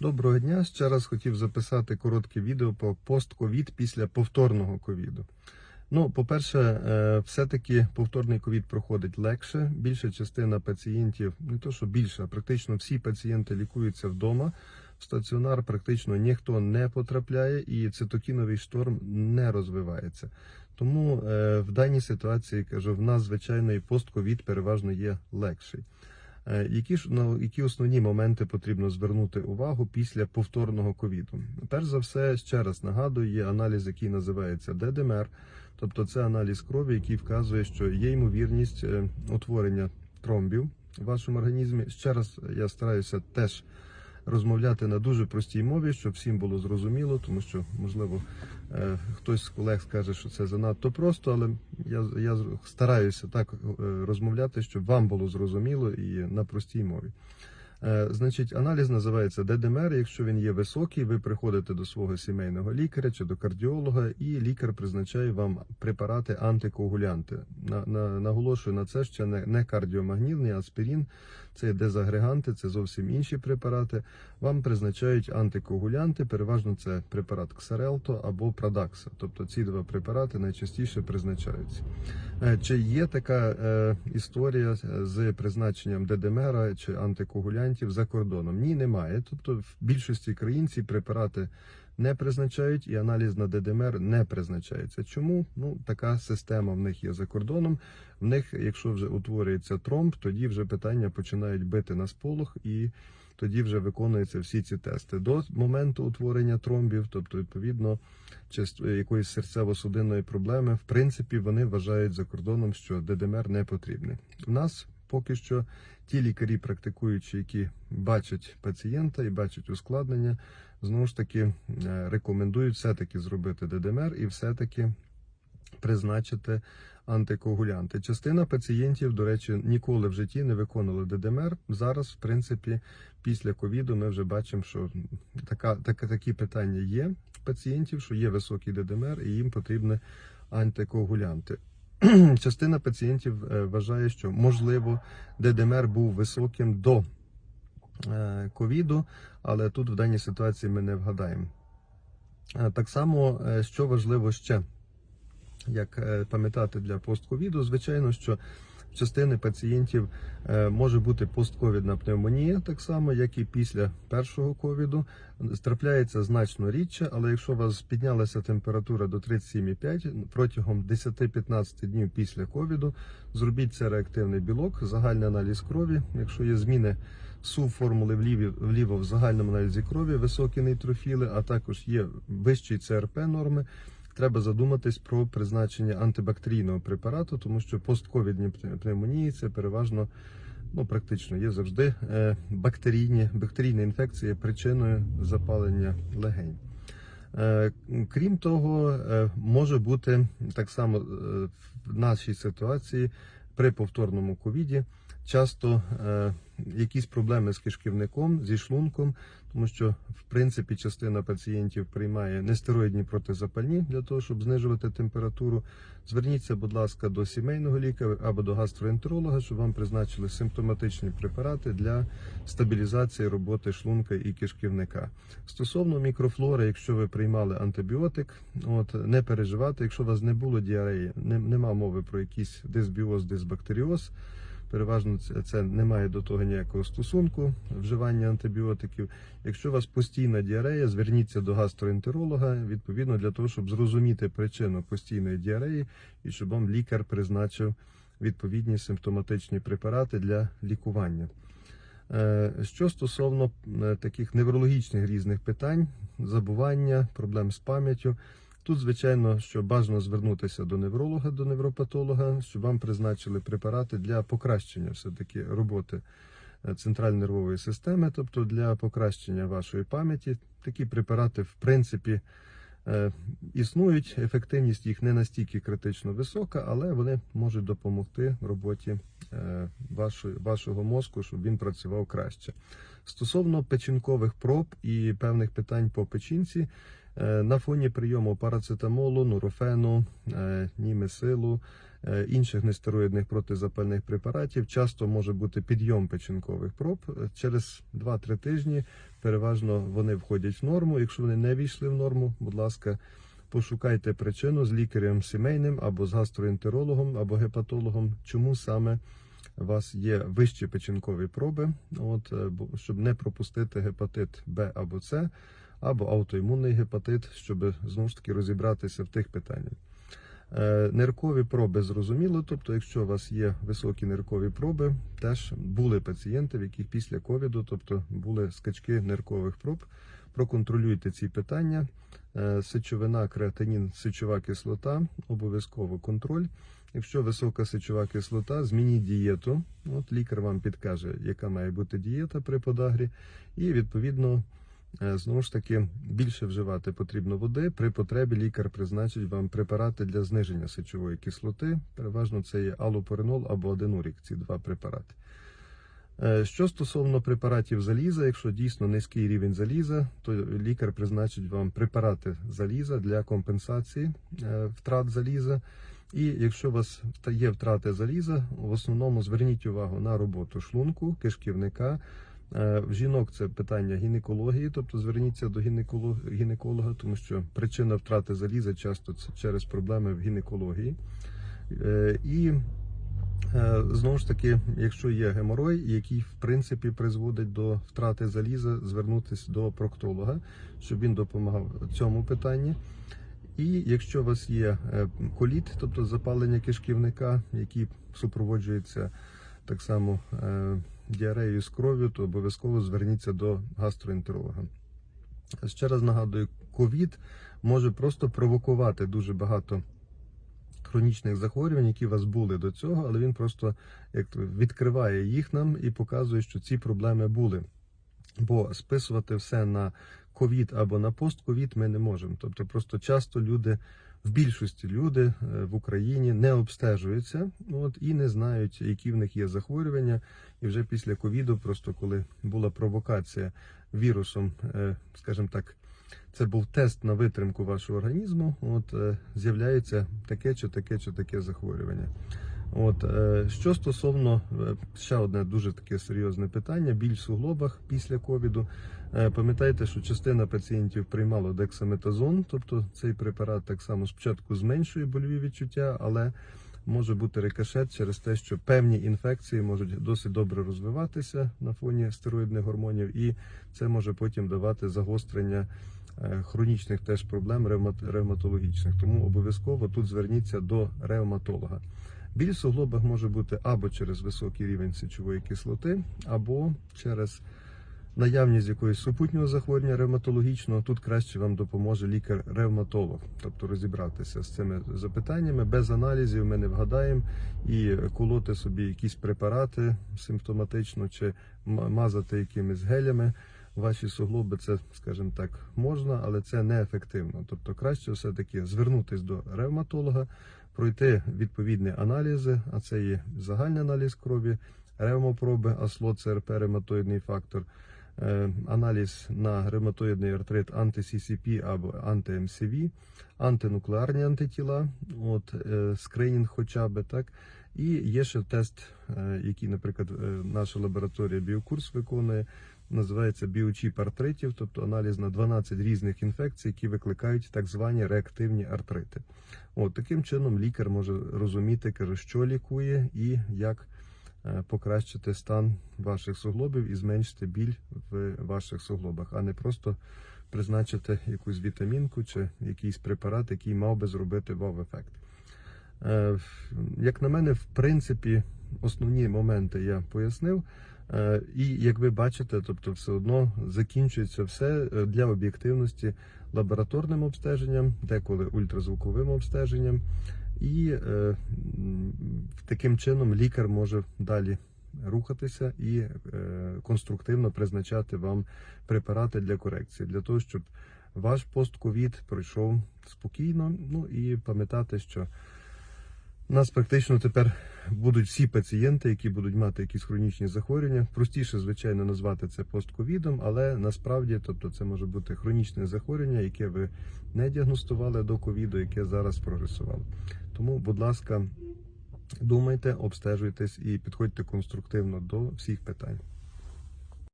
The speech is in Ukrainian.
Доброго дня. Ще раз хотів записати коротке відео по постковід після повторного ковіду. Ну, по-перше, е, все-таки повторний ковід проходить легше. Більша частина пацієнтів, не то що більше, а практично всі пацієнти лікуються вдома. В стаціонар практично ніхто не потрапляє, і цитокіновий шторм не розвивається. Тому е, в даній ситуації кажу, в нас звичайно і постковід переважно є легший. Е, Які ж на які основні моменти потрібно звернути увагу після повторного ковіду? Перш за все, ще раз нагадую, є аналіз, який називається ДДМР, тобто це аналіз крові, який вказує, що є ймовірність е, утворення тромбів в вашому організмі. Ще раз я стараюся теж розмовляти на дуже простій мові, щоб всім було зрозуміло, тому що можливо е, хтось з колег скаже, що це занадто просто, але я, я стараюся так е, розмовляти, щоб вам було зрозуміло і на простій мові. Е, Значить, аналіз називається ДДМР. Якщо він є високий, ви приходите до свого сімейного лікаря чи до кардіолога, і лікар призначає вам препарати антикоагулянти. На, на, наголошую на це, що не, не кардіомагнітний аспірин, це дезагреганти, це зовсім інші препарати. Вам призначають антикоагулянти, переважно це препарат Ксарелто або Прадакса. Тобто ці два препарати найчастіше призначаються. Е, Чи є така е, історія з призначенням ДДМР чи антикоагулянтів за кордоном? Ні, немає. Тобто в більшості країн ці препарати не призначають і аналіз на ДДМР не призначається. Чому? Ну така система в них є за кордоном. В них, якщо вже утворюється тромб, тоді вже питання починають бити на сполох і. Тоді вже виконуються всі ці тести до моменту утворення тромбів, тобто відповідно чи якоїсь серцево-судинної проблеми, в принципі, вони вважають за кордоном, що ДДМР не потрібний. У нас поки що ті лікарі, практикуючі, які бачать пацієнта і бачать ускладнення, знову ж таки е, рекомендують все-таки зробити ДДМР і все-таки призначити антикоагулянти. Частина пацієнтів, до речі, ніколи в житті не виконували ДДМР. Зараз, в принципі, після ковіду ми вже бачимо, що така, така, такі питання є в пацієнтів, що є високий ДДМР і їм потрібні антикоагулянти. Частина пацієнтів е, вважає, що можливо ДДМР був високим до е, ковіду, але тут в даній ситуації ми не вгадаємо. Е, Так само, що важливо ще, як пам'ятати для постковіду, звичайно, що частини пацієнтів е, може бути постковідна пневмонія, так само, як і після першого ковіду. Трапляється значно рідше, але якщо у вас піднялася температура до 37,5 протягом 10-15 днів після ковіду, зробіть це реактивний білок, загальний аналіз крові. Якщо є зміни СУВ формули вліво в загальному аналізі крові, високі нейтрофіли, а також є вищі ЦРП норми. Треба задуматись про призначення антибактерійного препарату, тому що постковідні пневмонії це переважно, ну практично є завжди е, бактерійні, бактерійна інфекція причиною запалення легень. Е, Крім того, е, може бути так само в нашій ситуації при повторному ковіді часто якісь проблеми з кишківником, зі шлунком, тому що в принципі частина пацієнтів приймає нестероїдні протизапальні для того, щоб знижувати температуру. Зверніться, будь ласка, до сімейного лікаря або до гастроентеролога, щоб вам призначили симптоматичні препарати для стабілізації роботи шлунка і кишківника. Стосовно мікрофлори, якщо ви приймали антибіотик, от не переживати, якщо у вас не було діареї, не, нема мови про якийсь дисбіоз, дисбактеріоз. Переважно це, це не має до того ніякого стосунку вживання антибіотиків. Якщо у вас постійна діарея, зверніться до гастроентеролога відповідно для того, щоб зрозуміти причину постійної діареї і щоб вам лікар призначив відповідні симптоматичні препарати для лікування. Е, Що стосовно е, таких неврологічних різних питань, забування, проблем з пам'яттю, тут, звичайно, що бажано звернутися до невролога, до невропатолога, щоб вам призначили препарати для покращення все-таки роботи е, центральної нервової системи, тобто для покращення вашої пам'яті. Такі препарати, в принципі, існують. Ефективність їх не настільки критично висока, але вони можуть допомогти роботі е, вашого мозку, щоб він працював краще. Стосовно печінкових проб і певних питань по печінці, е, на фоні прийому парацетамолу, нурофену, е, німесилу, е, інших нестероїдних протизапальних препаратів часто може бути підйом печінкових проб. Е, Через 2-3 тижні переважно вони входять в норму. Якщо вони не війшли в норму, будь ласка, пошукайте причину з лікарем сімейним або з гастроентерологом або гепатологом, чому саме у вас є вищі печінкові проби, от, е, щоб не пропустити гепатит Б або С, або аутоімунний гепатит, щоб знову ж таки розібратися в тих питаннях. Е, Ниркові проби зрозуміло, тобто, якщо у вас є високі ниркові проби, теж були пацієнти, в яких після ковіду, тобто були скачки ниркових проб. Проконтролюйте ці питання. Е, Сечовина, креатинін, сечова кислота, обов'язково контроль. Якщо висока сечова кислота, змініть дієту. От лікар вам підкаже, яка має бути дієта при подагрі, і відповідно. Е, Знову ж таки, більше вживати потрібно води. При потребі лікар призначить вам препарати для зниження сечової кислоти. Переважно це є алопоринол або аденурік, ці два препарати. Е, Що стосовно препаратів заліза, якщо дійсно низький рівень заліза, то лікар призначить вам препарати заліза для компенсації е, втрат заліза. І якщо у вас є втрати заліза, в основному зверніть увагу на роботу шлунку, кишківника. Е, В жінок це питання гінекології, тобто зверніться до гінеколога, тому що причина втрати заліза часто це через проблеми в гінекології. Е, І е, знову ж таки, якщо є геморой, який в принципі призводить до втрати заліза, звернутися до проктолога, щоб він допомагав цьому питанні. І якщо у вас є коліт, тобто запалення кишківника, який супроводжується так само діареєю з кров'ю, то обов'язково зверніться до гастроентеролога. Ще раз нагадую, ковід може просто провокувати дуже багато хронічних захворювань, які у вас були до цього, але він просто як відкриває їх нам і показує, що ці проблеми були. Бо списувати все на ковід або на постковід ми не можемо. Тобто, просто часто люди, в більшості люди е, в Україні не обстежуються, от і не знають, які в них є захворювання. І вже після ковіду, просто коли була провокація вірусом, е, скажімо так, це був тест на витримку вашого організму. От е, з'являється таке чи таке чи таке захворювання. От е, що стосовно е, ще одне дуже таке серйозне питання: біль в суглобах після ковіду. Е, Пам'ятайте, що частина пацієнтів приймала дексаметазон, тобто цей препарат так само спочатку зменшує больові відчуття, але може бути рикошет через те, що певні інфекції можуть досить добре розвиватися на фоні стероїдних гормонів, і це може потім давати загострення хронічних теж проблем ревмат- ревматологічних. Тому обов'язково тут зверніться до ревматолога. Біль в суглобах може бути або через високий рівень сечової кислоти, або через наявність якоїсь супутнього захворювання ревматологічного. Тут краще вам допоможе лікар-ревматолог, тобто розібратися з цими запитаннями. Без аналізів ми не вгадаємо і колоти собі якісь препарати симптоматично чи мазати якимись гелями. Ваші суглоби це, скажімо так, можна, але це неефективно. Тобто краще все-таки звернутися до ревматолога, пройти відповідні аналізи, а це є загальний аналіз крові, ревмопроби, асло, ЦРП, ревматоїдний фактор, е, аналіз на ревматоїдний артрит анти-ccp або анти-МСВ, антинуклеарні антитіла, от, е, скринінг хоча б так. І є ще тест, е, який, наприклад, наша лабораторія Біокурс виконує, називається біочіп артритів, тобто аналіз на 12 різних інфекцій, які викликають так звані реактивні артрити. От таким чином лікар може розуміти, що лікує і як е, покращити стан ваших суглобів і зменшити біль в ваших суглобах, а не просто призначити якусь вітамінку чи якийсь препарат, який мав би зробити вау-ефект. Е, Як на мене, в принципі, основні моменти я пояснив. Е, І як ви бачите, тобто все одно закінчується все е, для об'єктивності лабораторним обстеженням, деколи ультразвуковим обстеженням, і е, таким чином лікар може далі рухатися і конструктивно призначати вам препарати для корекції, для того, щоб ваш постковід пройшов спокійно. Ну і пам'ятати, що у нас практично тепер будуть всі пацієнти, які будуть мати якісь хронічні захворювання. Простіше, звичайно, назвати це постковідом, але насправді, тобто, це може бути хронічне захворювання, яке ви не діагностували до ковіду, яке зараз прогресувало. Тому, будь ласка, думайте, обстежуйтесь і підходьте конструктивно до всіх питань.